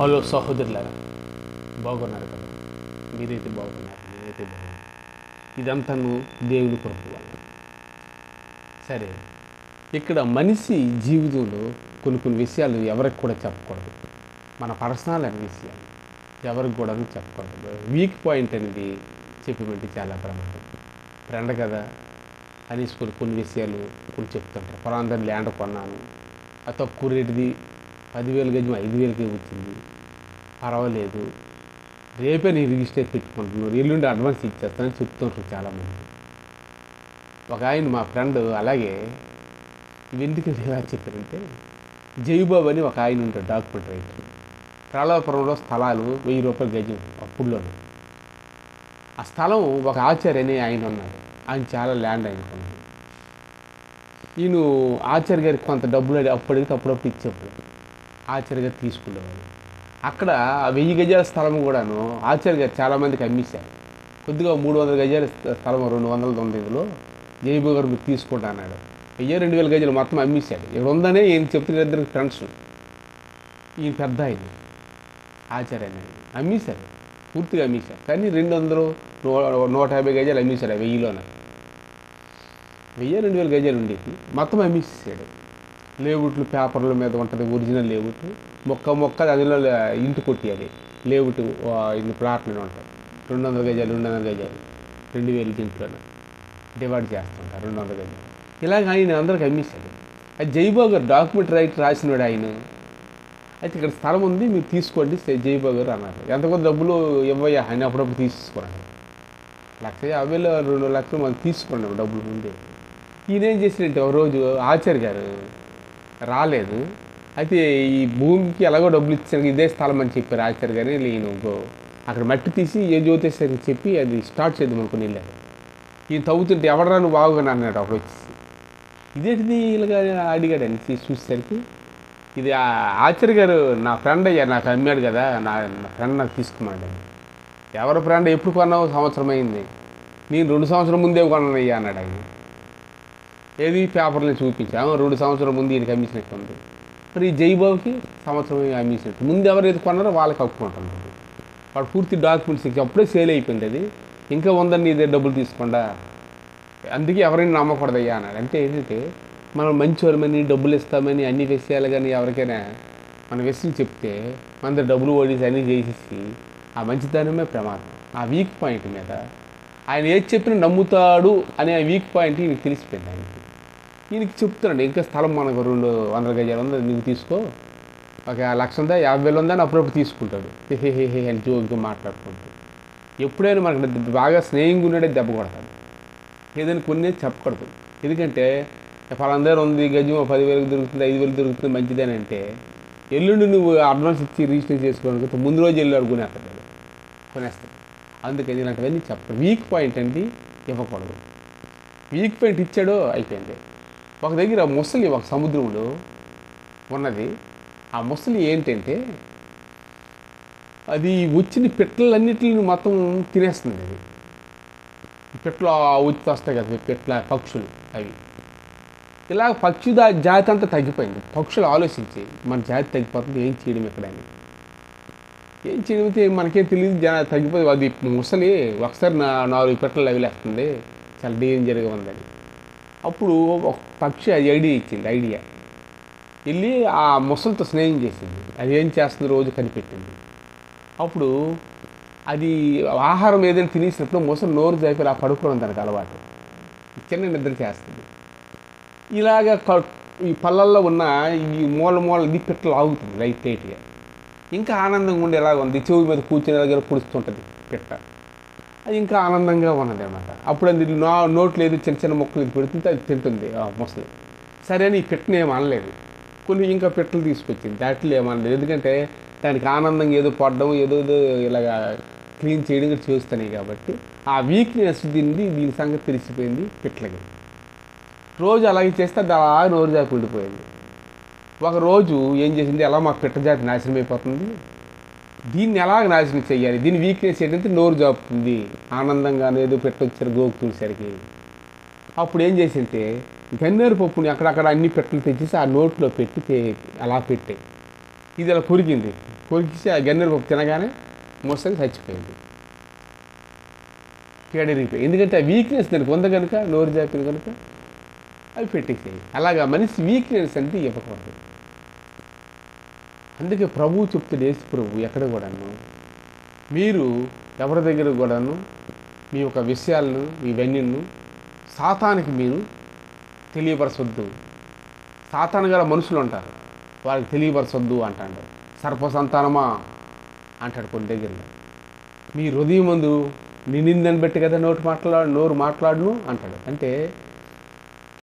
Hello సహోదరులారా బాగున్నారు కదా? మీరైతే బాగున్నారు నేనైతే బాగున్నాను ఇదంతాను దేవుని వల్ల సరే ఇక్కడ మనిషి జీవితంలో కొన్ని కొన్ని విషయాలు ఎవరికి కూడా చెప్పకూడదు. మన పర్సనల్ అనే విషయాలు ఎవరికి కూడా చెప్పకూడదు. వీక్ పాయింట్ అనేది చెప్పినట్టు చాలా ప్రమాదం. ఫ్రెండ్ కదా అనేసి కొన్ని కొన్ని విషయాలు కొన్ని చెప్తుంటారు. పొలాందరి ల్యాండ్ కొన్నాను ఆ తక్కువ రేటుది పదివేలు గజం ఐదు వేలకే వచ్చింది. పర్వాలేదు. రేపే నేను రిజిస్టర్ పెట్టుకుంటున్నాను ఎల్లుండి అడ్వాన్స్ ఇచ్చేస్తానని చెప్తుంటారు చాలామంది. ఒక ఆయన మా ఫ్రెండ్ అలాగే ఎందుకు ఎలా చెప్పారంటే జైబాబు అని ఒక ఆయన ఉంటాడు డాక్యుమెంట్ రైటర్. ప్రళాపురంలో స్థలాలు వెయ్యి రూపాయలు గజం అప్పుడులోనే ఆ స్థలం ఒక ఆచార్య అని ఆయన ఉన్నాడు ఆయన చాలా ల్యాండ్ ఆయన కొన్నాడు ఈయన ఆచార్య గారికి కొంత డబ్బులు అడి- అప్పుడప్పుడు ఇచ్చేప్పుడు ఆచార్య గారు తీసుకునేవాడు. అక్కడ వెయ్యి గజాల స్థలం కూడాను ఆచార్య గారు చాలామందికి అమ్మేశారు. కొద్దిగా మూడు వందల గజాల స్థలం రెండు వందల తొమ్మిదిలో జయబు గారు మీరు తీసుకుంటా అన్నాడు. వెయ్యి రెండు వేల గజాలు మొత్తం అమ్మేశాడు. ఇక్కడ ఉందనే ఈయన చెప్తున్న ఇద్దరు ఫ్రెండ్స్. ఈయన పెద్ద ఆయన ఆచార్య అనేది అమ్మేశారు పూర్తిగా అమ్మేశారు కానీ రెండు వందలు నూ- నూట యాభై గజాలు అమ్మేశాడు ఆ వెయ్యిలోన. వెయ్యి రెండు వేల గజాలు ఉండేది. మొత్తం అమ్మేసాడు లేవుట్లు పేపర్ల మీద ఉంటుంది ఒరిజినల్ లేవుట్ మొక్క మొక్క అందులో ఇంటి కొట్టి అది. లేవుట్ ఇన్ని ప్లాట్లు ఉంటాయి రెండు వందల గజాలు రెండు వందల గజాలు. రెండు వేలు ఇంట్లోనే డివైడ్ చేస్తుంటారు రెండు వందల గజాలు. ఇలాగ ఆయన అందరికి అమ్మేశాడు. అది జైబాబు గారు డాక్యుమెంట్ రైట్ రాసినాడు ఆయన. అయితే ఇక్కడ స్థలం ఉంది మీరు తీసుకోండి సే- జైబాబు గారు అన్నారు. ఎంత కొంత డబ్బులు ఇవ్వయ్యా ఆయన అప్పుడప్పుడు తీసుకోండి లక్ష యాభైలో రెండు లక్షలు మనం తీసుకున్నాం డబ్బులు ముందే. ఈయన ఏం చేసినట్టు ఒక రోజు ఆచార్య గారు రాలేదు. అయితే ఈ భూమికి ఎలాగో డబ్బులు ఇచ్చారు ఇదే స్థలం అని చెప్పారు ఆచార్య గారు నేను ఇంకో- అక్కడ మట్టి తీసి ఏ జ్యోతిష్యరికి చెప్పి అది స్టార్ట్ చేద్దాం అనుకుని వెళ్ళారు ఈయన తవ్వుతుంటే ఎవడరా నువ్వు బాగుగా అన్నాడు అక్కడ వచ్చేసి. ఇదేంటిది ఇలాగా అడిగాడు అని చూసేసరికి. ఇది ఆ ఆచార్య గారు నా ఫ్రెండ్ అయ్యా నాకు అమ్మాడు కదా నా ఫ్రెండ్ నాకు తీసుకున్నాడు ఎవరి ఫ్రెండ్ ఎప్పుడు కొన్నావు? సంవత్సరం అయింది. నేను రెండు సంవత్సరం ముందే కొన్నానయ్యా అన్నాడు ఆయన. ఏది? పేపర్లో చూపించాము రెండు సంవత్సరం ముందు ఈయనకి అమ్మించినట్టు ఉంది మరి ఈ జైబాబుకి సంవత్సరం అమ్మించినట్టు ముందు ఎవరైతే కొన్నారో వాళ్ళకి అప్పుకుంటున్నారు వాడు పూర్తి డాక్యుమెంట్స్ ఇచ్చి అప్పుడే సేల్ అయిపోయింది అది. ఇంకా ఉందని ఇదే డబ్బులు తీసుకోండా? అందుకే ఎవరైనా నమ్మకూడదయ్యా అన్నాడు. అంటే ఏంటంటే మనం మంచివారమని డబ్బులు ఇస్తామని అన్ని విషయాలు కానీ ఎవరికైనా మన విషయం చెప్తే మన డబ్బులు ఓడేసి అన్నీ చేసేసి ఆ మంచితనమే ప్రమాదం. ఆ వీక్ పాయింట్ మీద ఆయన ఏది చెప్పినా నమ్ముతాడు అనే ఆ వీక్ పాయింట్ ఈయనకి తెలిసిపోయింది ఆయనకి. ఈయనకి చెప్తున్నాడు ఇంకా స్థలం మనకు రెండు వందల గజాలు ఉంది నువ్వు తీసుకో. ఒక లక్ష ఉందా? యాభై వేలు ఉందా? అని అప్పుడప్పుడు తీసుకుంటాడు. హే హే హే అని జోక్గా మాట్లాడుకుంటూ. ఎప్పుడైనా మనకు బాగా స్నేహంగా ఉన్నాడే దెబ్బ కొడతాడు. ఏదైనా కొన్ని చెప్పకూడదు. ఎందుకంటే ఫలాందరూ ఉంది గజం పదివేలకు దొరుకుతుంది ఐదు వేలు దొరుకుతుంది మంచిదని అంటే ఎల్లుండి నువ్వు అడ్వాన్స్ ఇచ్చి రిజిస్టర్ చేసుకోవడానికి ముందు రోజు వెళ్ళి అడుగునేస్తాడు కొనేస్తాడు అందుకని ఇలాంటివన్నీ చెప్పరు వీక్ పాయింట్ అండి ఇవ్వకూడదు. వీక్ పాయింట్ ఇచ్చాడో అయిపోయింది. ఒక దగ్గర ముసలి ఒక సముద్రంలో ఉన్నది. ఆ ముసలి ఏంటంటే అది వచ్చిన పిట్టలన్నిటిని మొత్తం తినేస్తుంది అది. పిట్టలు ఆ వచ్చి వస్తాయి కదా పిట్ల పక్షులు అవి. ఇలా పక్షి దా- జాతి అంతా తగ్గిపోయింది. పక్షులు ఆలోచించి మన జాతి తగ్గిపోతుంది ఏం చేయడం ఇక్కడ అని. ఏం చేయడం అయితే మనకేం తెలియదు జా తగ్గిపోయి అది ముసలి ఒకసారి నా నాలుగు పిట్టలు అవిలేస్తుంది చాలా డేంజర్గా ఉందని అప్పుడు ఒక పక్షి అది ఐడియా ఇచ్చింది ఐడియా. వెళ్ళి ఆ ముసలితో స్నేహం చేసింది. అది ఏం చేస్తుంది రోజు కనిపెట్టింది. అప్పుడు అది ఆహారం ఏదైనా తినేసినప్పుడు ముసలి నోరు జరిపి ఆ పడుకోవడం దానికి అలవాటు. చిన్న నిద్ర చేస్తుంది. ఇలాగ క- ఈ పళ్ళల్లో ఉన్న ఈ మూల మూల ఇది పిట్టలు ఆగుతుంది లైట్ లైట్గా. ఇంకా ఆనందంగా ఉండి ఎలాగ ఉంది. చెవి మీద కూర్చుని దగ్గర పుడుస్తుంటుంది పిట్ట. అది ఇంకా ఆనందంగా ఉన్నది అనమాట అప్పుడు అది నా నోట్లో ఏదో చిన్న చిన్న మొక్కలు ఇది పెడుతుంటే అది తింటుంది. మొసలి. సరే అని ఈ పిట్టని ఏం అనలేదు. కొన్ని ఇంకా పిట్టలు తీసుకొచ్చింది. దాటిలో ఏమనలేదు ఎందుకంటే దానికి ఆనందంగా ఏదో పడడం ఏదో ఏదో ఇలాగా క్లీన్ చేయడం చేస్తున్నాయి కాబట్టి ఆ వీక్నెస్ దీన్ని దీని సంగతి తెలిసిపోయింది పిట్లకి రోజు అలాగే చేస్తే అది అలా నోరు జాపి ఉండిపోయింది ఒక రోజు ఏం చేసింది? ఎలా మా పిట్ట జాతి నాశనం అయిపోతుంది దీన్ని ఎలాగ నాశనం చేయాలి దీని వీక్నెస్ ఏంటంటే నోరు జాపుతుంది. ఆనందంగా ఏదో పెట్టొచ్చారు గోకుతునేసరికి అప్పుడు ఏం చేసింటే గన్నేరు పప్పుని అక్కడక్కడ అన్ని పెట్టలు తెచ్చేసి ఆ నోట్లో పెట్టి అలా పెట్టాయి ఇది అలా కొరికింది. కొరికిసి ఆ గన్నేరు పప్పు తినగానే మోసంగా చచ్చిపోయింది. పేడరిగిపోయి ఎందుకంటే ఆ వీక్నెస్ దానికి ఉంది కనుక నోరు జాపింది కనుక అవి పెట్టేసేయి. అలాగా మనిషి వీక్నెస్ అంటే ఇవ్వకూడదు. అందుకే ప్రభువు చెప్తాడు యేసు ప్రభు ఎక్కడ కూడాను? మీరు ఎవరి దగ్గర కూడాను? మీ యొక్క విషయాలను మీ వెన్యులను సాతానికి మీరు తెలియపరచొద్దు. సాతాను గల మనుషులు ఉంటారు. వాళ్ళకి తెలియపరచొద్దు అంటాడు. సర్ప సంతానమా అంటాడు కొన్ని దగ్గరలో. మీ హృదయం ముందు నిన్నిందని బట్టి కదా నోటి మాట్లాడు నోరు మాట్లాడును అంటాడు. అంటే